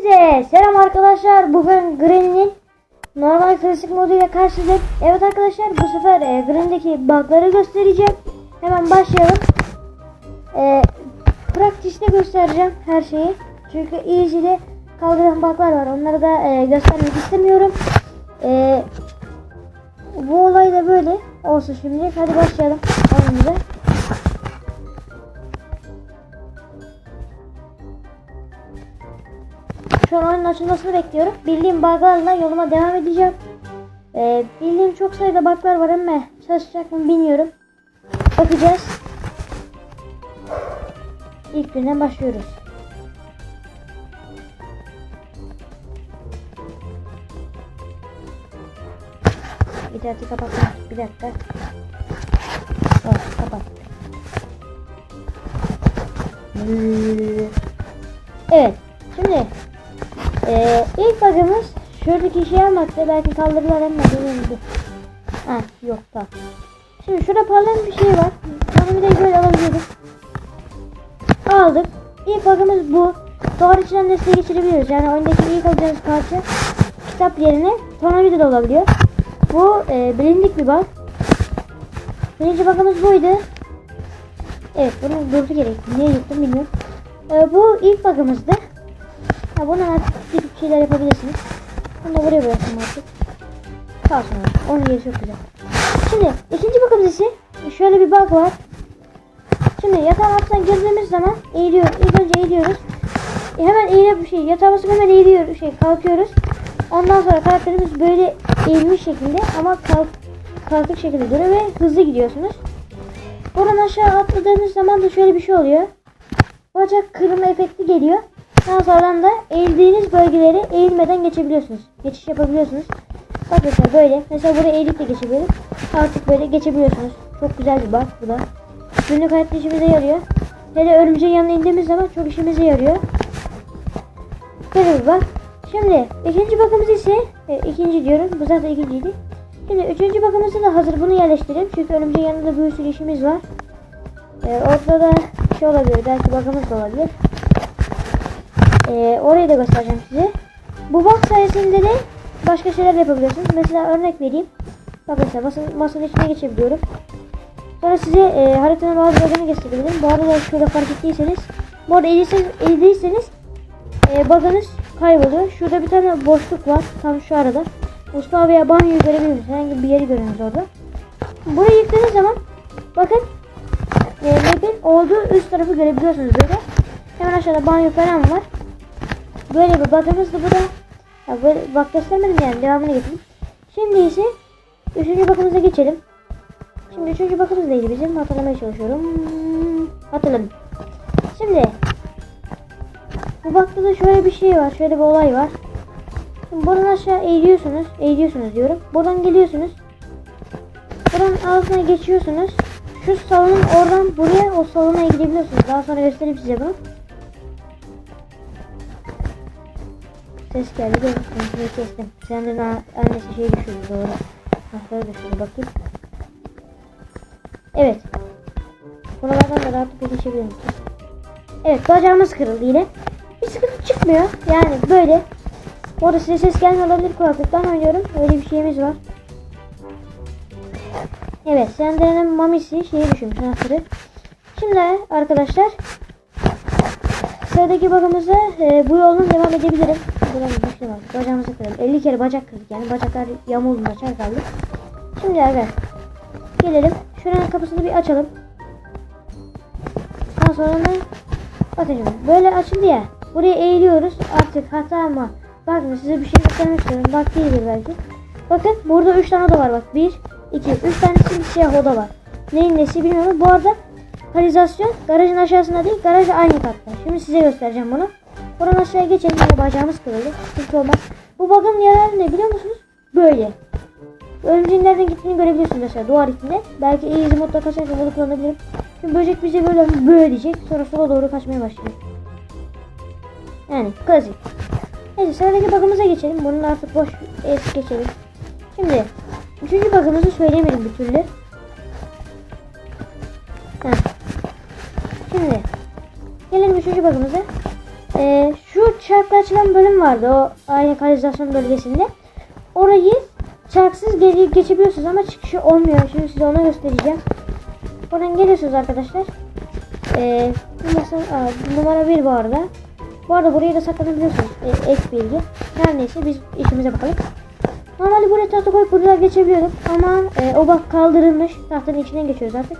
Hepinize selam arkadaşlar. Bugün Green'in normal klasik moduyla karşılayacağım. Evet arkadaşlar bu sefer e, Green'deki bug'ları göstereceğim. Hemen başlayalım. E, practice'de göstereceğim her şeyi. Çünkü easy'de kaldıran bug'lar var. Onları da e, göstermek istemiyorum. E, bu olay da böyle olsun şimdi. Hadi başlayalım oyunumuza. Şu an açılmasını bekliyorum. Bildiğim bug'larla yoluma devam edeceğim. Ee, bildiğim çok sayıda bug'lar var ama çalışacak mı bilmiyorum. Bakacağız. İlk günden başlıyoruz. İnterneti kapatmak. Bir dakika. Oh, kapat. Evet. Ee, ilk bug'ımız şuradaki şey almakta belki kaldırırlar ama bilmiyorum. Ha yok tamam. Şimdi şurada parlayan bir şey var. Onu bir de böyle alabiliyoruz. Aldık. İlk bug'ımız bu. Duvar içinden nesne geçirebiliyoruz. Yani oyundaki ilk alacağınız parça kitap yerine tornavida da olabiliyor. Bu e, bilindik bir bug. Birinci bug'ımız buydu. Evet bunu durdu gerek. Niye yıktım bilmiyorum. E, bu ilk bug'ımızdı. Ha bunu artık şeyler yapabilirsiniz. Bunu da buraya bıraktım artık. Kalsın öyle. Onun yeri çok güzel. Şimdi ikinci bakımız ise şöyle bir bug var. Şimdi yatağın altına girdiğimiz zaman eğiliyoruz. İlk önce eğiliyoruz. E, hemen eğilip şey yatağa basıp hemen eğiliyoruz. Şey kalkıyoruz. Ondan sonra karakterimiz böyle eğilmiş şekilde ama kalk, kalkık şekilde duruyor ve hızlı gidiyorsunuz. Buradan aşağı atladığınız zaman da şöyle bir şey oluyor. Bacak kırma efekti geliyor. Daha sonra da eğildiğiniz bölgeleri eğilmeden geçebiliyorsunuz. Geçiş yapabiliyorsunuz. Bak mesela böyle. Mesela buraya eğilip de geçebilirim. Artık böyle geçebiliyorsunuz. Çok güzel bir bak bu da. Günlük hayatta işimize yarıyor. Hele örümceğin yanına indiğimiz zaman çok işimize yarıyor. Böyle bir bak. Şimdi ikinci bakımız ise e, ikinci diyorum. Bu zaten ikinciydi. Şimdi üçüncü bakımızda da hazır bunu yerleştirelim. Çünkü örümceğin yanında bir sürü işimiz var. E, ortada şey olabilir. Belki bakımız da olabilir. Ee, orayı da göstereceğim size. Bu box sayesinde de başka şeyler yapabiliyorsunuz. Mesela örnek vereyim. Bak mesela masanın, masanın içine geçebiliyorum. Sonra size e, haritanın bazı bölümünü gösterebilirim. Bu arada şurada fark ettiyseniz. Bu arada eğildiyseniz, eğildiyseniz e, bug'ınız kayboluyor. Şurada bir tane boşluk var. Tam şu arada. Mustafa veya banyoyu görebilirsiniz. Herhangi bir yeri görüyorsunuz orada. Burayı yıktığınız zaman bakın e, map'in olduğu üst tarafı görebiliyorsunuz böyle. Hemen aşağıda banyo falan var. Böyle bir bakımızdı bu da. Ya böyle bak göstermedim yani devamını getirdim. Şimdi ise üçüncü bakımıza geçelim. Şimdi üçüncü bakımız neydi bizim? Hatırlamaya çalışıyorum. Hatırladım. Şimdi bu bakta da şöyle bir şey var. Şöyle bir olay var. Şimdi buradan aşağı eğiliyorsunuz. Eğiliyorsunuz diyorum. Buradan geliyorsunuz. Buranın altına geçiyorsunuz. Şu salonun oradan buraya o salona gidebiliyorsunuz. Daha sonra göstereyim size bunu. Ses geldi de kontrolü kestim. Sen de annesi şey düşürdü doğru. Hastaları düşürdü bakayım. Evet. Buralardan da rahatlıkla geçebilirim. Evet bacağımız kırıldı yine. Bir sıkıntı çıkmıyor. Yani böyle. Orada size ses gelmiyor olabilir kulaklıktan oynuyorum. Öyle bir şeyimiz var. Evet Sendere'nin mamisi şeyi düşürmüş anahtarı. Şimdi arkadaşlar sıradaki bakımıza e, bu yoldan devam edebilirim. Şey var. Bacağımızı kıralım. 50 kere bacak kırdık yani. Bacaklar yamuldu açar kaldı. Şimdi evet. Gelelim. Şuranın kapısını bir açalım. Daha sonra da şimdi böyle açıldı ya. Buraya eğiliyoruz. Artık hata ama bakın size bir şey göstermek istiyorum. Bak değildir belki. Bakın burada 3 tane oda var bak. 1, 2, 3 tane siyah oda var. Neyin nesi bilmiyorum. Bu arada kanalizasyon garajın aşağısında değil garaj aynı katta. Şimdi size göstereceğim bunu. Buradan aşağıya geçelim. Yine bacağımız kırıldı. Hiç olmaz. Bu bakın yararı ne biliyor musunuz? Böyle. Örümceğin nereden gittiğini görebiliyorsunuz mesela duvar içinde. Belki easy modda kaçarken bunu kullanabilirim. Şimdi böcek bize böyle böyle diyecek. Sonra sola doğru kaçmaya başlayacak. Yani klasik. Neyse sıradaki bakımıza geçelim. Bunun artık boş es geçelim. Şimdi üçüncü bakımızı söylemedim bir türlü. Heh. Şimdi gelelim üçüncü bakımıza. E, şu çarkla açılan bölüm vardı o aynı kanalizasyon bölgesinde. Orayı çarksız ge- geçebiliyorsunuz ama çıkışı olmuyor. Şimdi size onu göstereceğim. Oradan geliyorsunuz arkadaşlar. E, bu masa, aa, numara 1 bu arada. Bu arada burayı da saklanabiliyorsunuz. E, ek bilgi. Her neyse biz işimize bakalım. Normalde buraya tahta koyup buradan geçebiliyorduk ama e, o bak kaldırılmış. Tahtanın içinden geçiyoruz artık.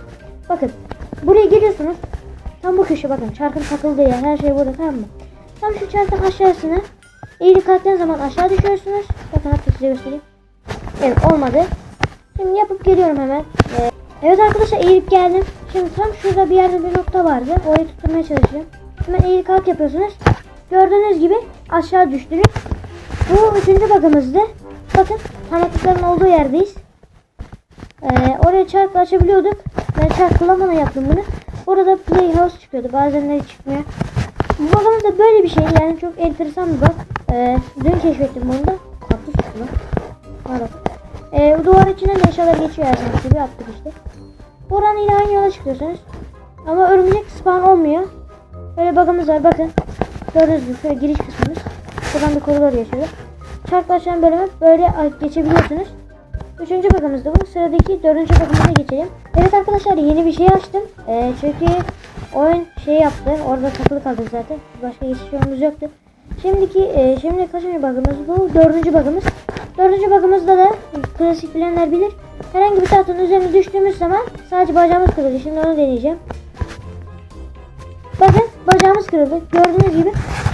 Bakın buraya geliyorsunuz. Tam bu köşe bakın çarkın takıldığı yer her şey burada tamam mı? Tam şu çarkın aşağısına eğri kalktığınız zaman aşağı düşüyorsunuz. Bakın hatta size göstereyim. Evet olmadı. Şimdi yapıp geliyorum hemen. Ee, evet arkadaşlar eğilip geldim. Şimdi tam şurada bir yerde bir nokta vardı. Orayı tutturmaya çalışacağım. Hemen eğri kalk yapıyorsunuz. Gördüğünüz gibi aşağı düştünüz. Bu üçüncü bakımızdı. Bakın parmaklıkların olduğu yerdeyiz. Ee, oraya çarkla açabiliyorduk. Ben çark kullanmadan yaptım bunu. Burada playhouse çıkıyordu. Bazenleri çıkmıyor. Bu bakımız da böyle bir şey. Yani çok enteresan bir bak. Ee, dün keşfettim bunu da. Çıktı lan. Pardon. Ee, bu duvar içinden de eşyalar geçiyor her gibi attık işte. Buradan yine aynı yola çıkıyorsunuz. Ama örümcek spawn olmuyor. Böyle bakımız var bakın. Gördüğünüz gibi şöyle giriş kısmımız. Buradan bir koridor geçiyor. Çarkla açan bölümü böyle geçebiliyorsunuz. Üçüncü bakımız da bu. Sıradaki dördüncü bakımıza geçelim. Evet arkadaşlar yeni bir şey açtım. Ee, çünkü oyun şey yaptı. Orada takılı kaldık zaten. Başka geçiş yolumuz yoktu. Şimdiki e, şimdi kaçıncı bakımız bu? Dördüncü bakımız. Dördüncü bakımızda da klasik bilenler bilir. Herhangi bir tahtanın üzerine düştüğümüz zaman sadece bacağımız kırılıyor. Şimdi onu deneyeceğim. Bakın bacağımız kırıldı. Gördüğünüz gibi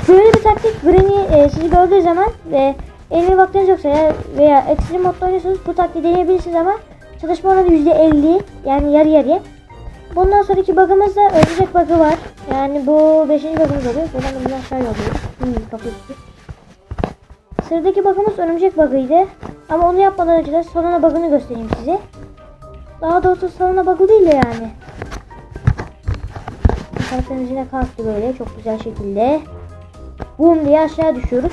böyle bir taktik Granny e, sizi gördüğü zaman ve eline baktığınız yoksa ya, veya ekstrem modda oynuyorsanız bu taktiği deneyebilirsiniz ama çalışma oranı %50 yani yarı yarıya. Bundan sonraki bug'ımızda örümcek bug'ı var. Yani bu 5. bug'ımız oluyor. Buradan da bundan aşağı yolluyoruz. Hmm, kapı. Sıradaki bug'ımız örümcek bug'ıydı. Ama onu yapmadan önce de salona bug'ını göstereyim size. Daha doğrusu salona bug'ı değil de yani. Karakterin içine kalktı böyle çok güzel şekilde. Boom diye aşağı düşüyoruz.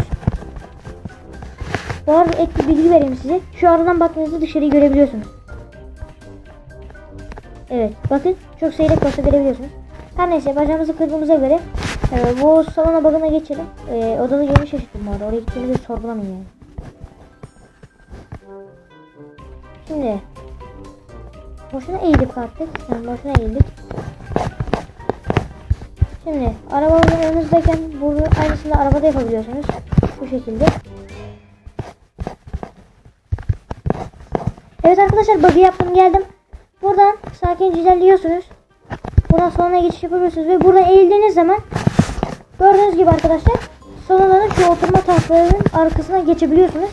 Bu arada ek bir bilgi vereyim size. Şu aradan baktığınızda dışarıyı görebiliyorsunuz. Evet bakın çok seyrek olsa görebiliyorsunuz. Her neyse bacağımızı kırdığımıza göre e, bu salona bakına geçelim. E, odanın yerini şaşırttım bu arada. Oraya gittiğimizde sorgulamayın yani. Şimdi boşuna eğilip kalktık. Yani boşuna eğildik. Şimdi arabamızın önünüzdeyken bunu aynısını arabada yapabiliyorsunuz. Bu şekilde. Evet arkadaşlar bug'ı yaptım geldim. Buradan sakince ilerliyorsunuz. Buradan salona geçiş yapabiliyorsunuz ve buradan eğildiğiniz zaman gördüğünüz gibi arkadaşlar salonun şu oturma tahtalarının arkasına geçebiliyorsunuz.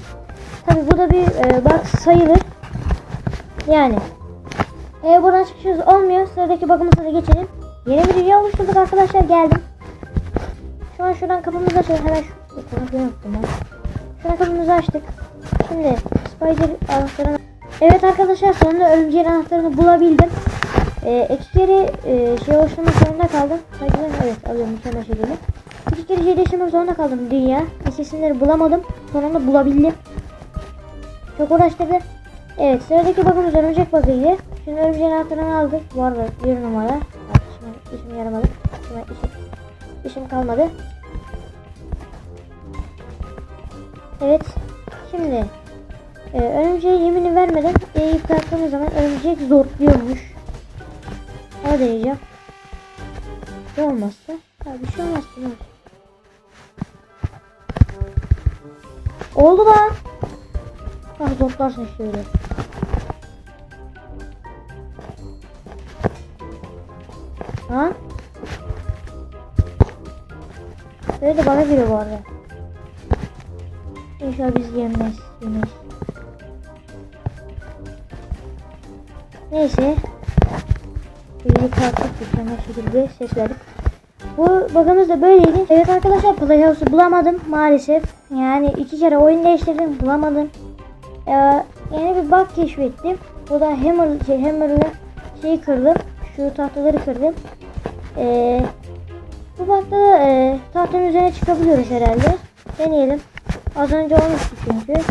Tabi bu da bir e, bug sayılır. Yani eğer buradan çıkışınız olmuyor sıradaki bakımıza da geçelim. Yeni bir dünya oluşturduk arkadaşlar geldim. Şu an şuradan kapımızı açalım. Hemen şu kapıyı unuttum ben. Şuradan kapımızı açtık. Şimdi spider anahtarını Evet arkadaşlar sonunda örümceğin anahtarını bulabildim. Ee, e, şey oluşturmak zorunda kaldım. Hayır, evet alıyorum mükemmel şekilde. İki kere şey değiştirmek zorunda kaldım dünya. İsimleri bulamadım. Sonunda bulabildim. Çok uğraştırdı. Evet sıradaki bakımız örümcek bakıydı. Şimdi örümceğin anahtarını aldık. Bu arada bir numara. İşim, işim yaramadı. İşim, işim, işim kalmadı. Evet. Şimdi e, örümceğe yemini vermeden eğip kalktığımız zaman örümcek zorluyormuş. Onu deneyeceğim. Ne olmazsa? Ha, bir şey olmaz. Mi? Oldu lan. Ah zorlarsın şöyle. Ha? Böyle de bana bu arada. İnşallah biz yemez. Yemez. Neyse. Birini kalktık mükemmel şekilde ses. Bu bakımız da böyleydi. Evet arkadaşlar Playhouse'u bulamadım maalesef. Yani iki kere oyun değiştirdim bulamadım. Ee, yeni bir bug keşfettim. Bu da hammer, şey, hammer'la şeyi kırdım. Şu tahtaları kırdım. Ee, bu bug'da da e, tahtanın üzerine çıkabiliyoruz herhalde. Deneyelim. Az önce olmuştu çünkü.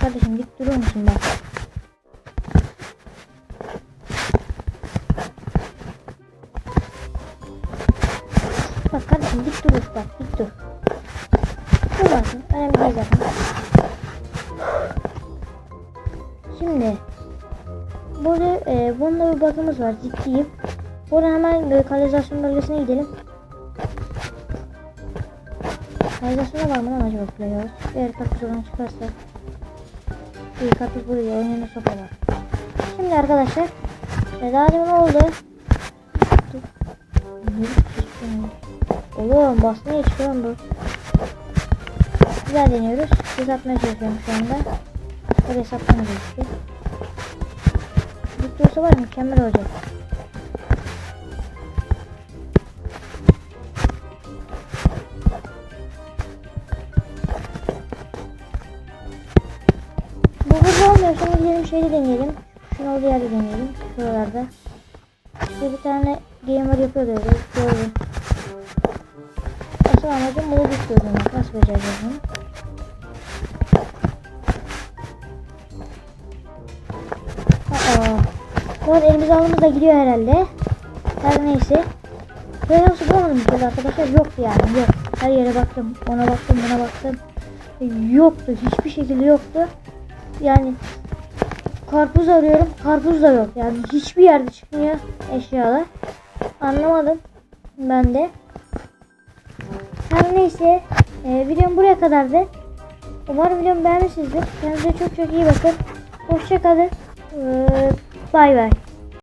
Kardeşim dik durur musun bak. Bak kardeşim dur bak dik dur. Dur bakayım. Önemli değil zaten. Şimdi burada e, bunda bir bakımız var ciddiyim. Buradan hemen e, kanalizasyon bölgesine gidelim. Kanalizasyona var mı lan acaba Playhouse? Eğer karpuz oradan çıkarsa. İyi karpuz buraya oyunun sopa var. Şimdi arkadaşlar e, daha demin oldu. Oğlum basmaya çıkıyor bu. Güzel deniyoruz. Biz atmaya çalışıyorum şu anda. Hesaplamıyoruz işte. Bitti olsa var mükemmel olacak. Bu burada olmuyor. Şimdi gidelim şeyde deneyelim. Şunu olduğu yerde deneyelim. Şuralarda. Bir tane gamer yapıyor öyle. Gördüm. Asıl amacım bunu düşürdüm. Nasıl? Aa. Bu arada elimize alımız da gidiyor herhalde. Her neyse. Böyle nasıl bulamadım bir türlü arkadaşlar. Yoktu yani yok. Her yere baktım. Ona baktım buna baktım. Yoktu. Hiçbir şekilde yoktu. Yani karpuz arıyorum. Karpuz da yok. Yani hiçbir yerde çıkmıyor eşyalar. Anlamadım. Ben de. Her neyse. E, videom buraya kadardı. Umarım videomu beğenmişsinizdir. Kendinize çok çok iyi bakın. Hoşçakalın. Ee, bay bay.